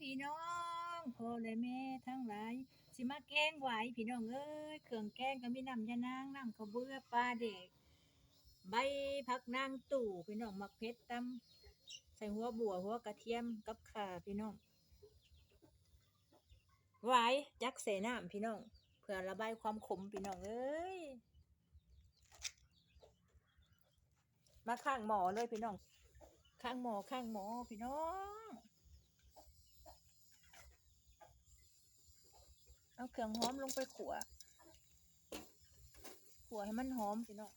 พี่น้องพ่อและแม่ทั้งหลายสิมาแกงไหวพี่น้องเอ้ยเครื่องแกงก็มีน้ำยานางน้ำข้าวเบื่อปลาเด็ก ใบผักนางตู่พี่น้องมักเพชรตำใส่หัวบัวหัวกระเทียมกับข่าพี่น้องไหวจักเสน้ำพี่น้องเพื่อระบายความขมพี่น้องเอ้ยมาข้างหมอเลยพี่น้อง ข้างหมอข้างหมอพี่น้อง เอาเครื่องหอมลงไปขัวขัวให้มันหอมพี่น้อง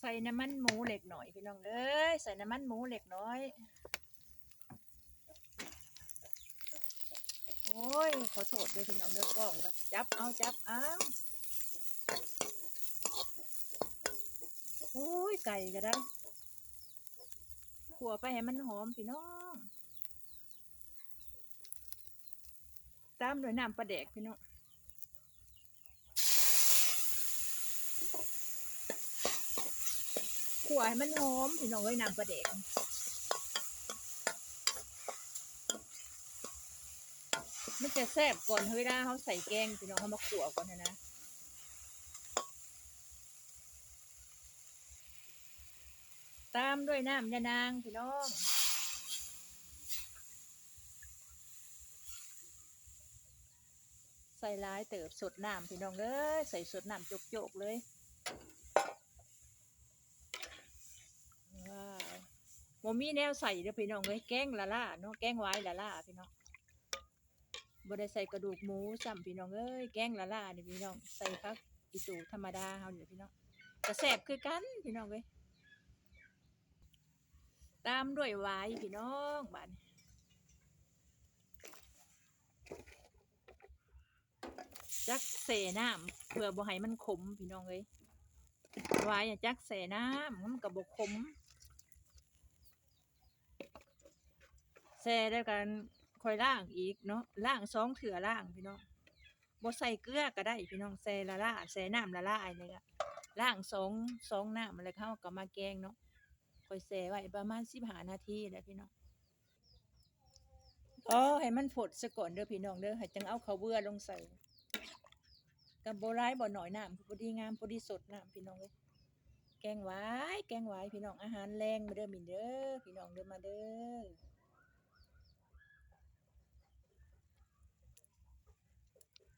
ใส่น้ำมันหมูเล็กหน่อยพี่น้องเอ้ยใส่น้ำมันหมูเล็กน้อยโอ้ยขอโทษด้วยพี่น้องเด้อกล้องก็จับเอาจับเอาโอ้ยไก่ก็ได้ขัวไปให้มันหอมพี่น้อง ตามด้วยน้ำปลาแดกพี่น้องขวให้มันหอมพี่น้องเอ้ยน้ำปลาแดกมันจะแซ่บก่อนเวลาเขาใส่แกงพี่น้องเขามาขัวก่อนนะนะตามด้วยน้ำยานางพี่น้อง ส่ร้ายเติบสดน้ำพี่น้องเลยใส่สดน้ำจกๆเลยว้าวโมมีแนวใส่เด้อพี่น้องเลยแกงละล่าเนาะแกงไว้ละล่าพี่น้องบ่ได้ใส่กระดูกหมูซ้ำพี่น้องเอ้ยแกงละล่าเนี่ยพี่น้องใส่พักอีตูธรรมดาเฮาเนี่ยพี่น้องกระแสบคือกันพี่น้องเลยตามด้วยไว้พี่น้องบ้านี้ จักเสน้ำเพื่อบ่ให้มันขมพี่น้องเอ้ยไว้อะจักเสน้ำมันก็บ่ขมแซ่แล้วกันค่อยล่างอีกเนาะล่างสองเถื่อล่างพี่น้องบ่ใส่เกลือก็ได้พี่น้องแซ่ละล่าแซ่น้ำละลายเลยอะล่างสองสองน้ำอะไรเข้าก็มาแกงเนาะค่อยแซ่ไว้ประมาณ15นาทีแหละพี่น้องอ๋อให้มันผดซะก่อนเด้อพี่น้องเด้อให้จังเอาข้าวเบื่อลงใส่ กับโบราณบ่หน่อยน้ำพอดีงามพอดีสดน้ำพี่น้องเลยแกงหวายแกงหวายพี่น้องอาหารแรงมาเด้อมินเด้อพี่น้องเด้อมาเด้อ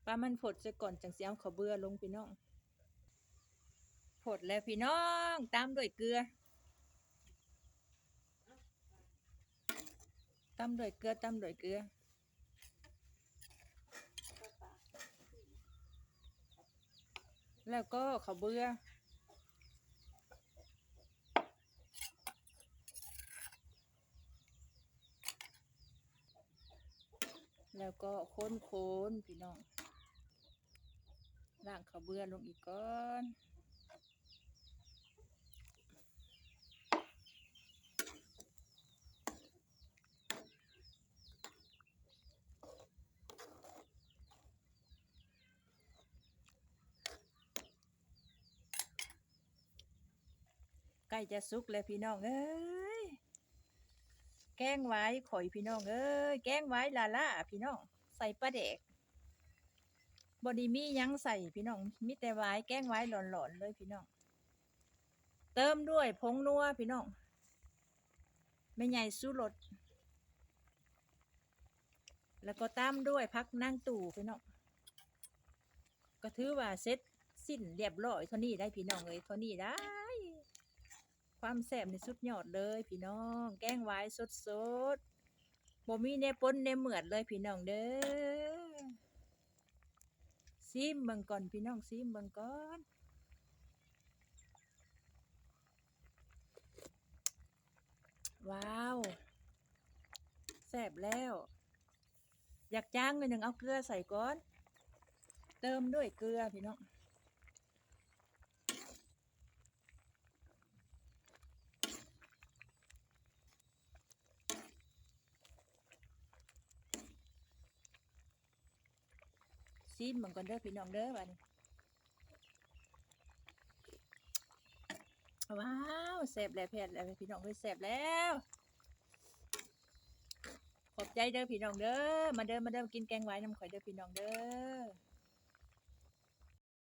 ปลามันผดซะก่อนจังเสิเอาข้าวเบื่อลงพี่น้องผดแล้วพี่น้องตามด้วยเกลือตามด้วยเกลือตามด้วยเกลือ แล้วก็ข้าวเบื่อแล้วก็ค้นโคนๆพี่น้องล่างข้าวเบื่อลงอีกก้อน ใกล้จะสุกแล้วพี่น้องเอ้ยแกงไว้ข่อยพี่น้องเอ้ยแกงไว้ลาล่าพี่น้องใส่ปลาแดกบอดีมียังใส่พี่น้องมีแต่ไว้แกงไว้หลอนๆเลยพี่น้องเติมด้วยผงนัวพี่น้องไม่ใหญ่สู้รสแล้วก็ตามด้วยพักนั่งตู่พี่น้องก็ถือว่าเซ็ตสิ้นเรียบร้อยเท่านี้ได้พี่น้องเอ้ยเท่านี้ได้ ความแซ่บในสุดยอดเลยพี่น้อง แกงไว้สดสดๆบ่มีเนปนเนเหมือดเลยพี่น้องเด้อซิมเบิ่งก่อนพี่น้องซิมเบิ่งก่อนว้าวแซ่บแล้ว อยากจ้างเลยหนึ่งเอาเกลือใส่ก่อน เติมด้วยเกลือพี่น้อง ซีมเหมือนกันเด้อพี่น้องเด้อวันว้าวแซ่บแล้วแพทย์แล้วพี่น้องเฮ้ยแซ่บแล้ว ขอบใจเด้อพี่น้องเด้อมาเด้อมาเด้อกินแกงไว้น้ำข่อยเด้อพี่น้องเด้อ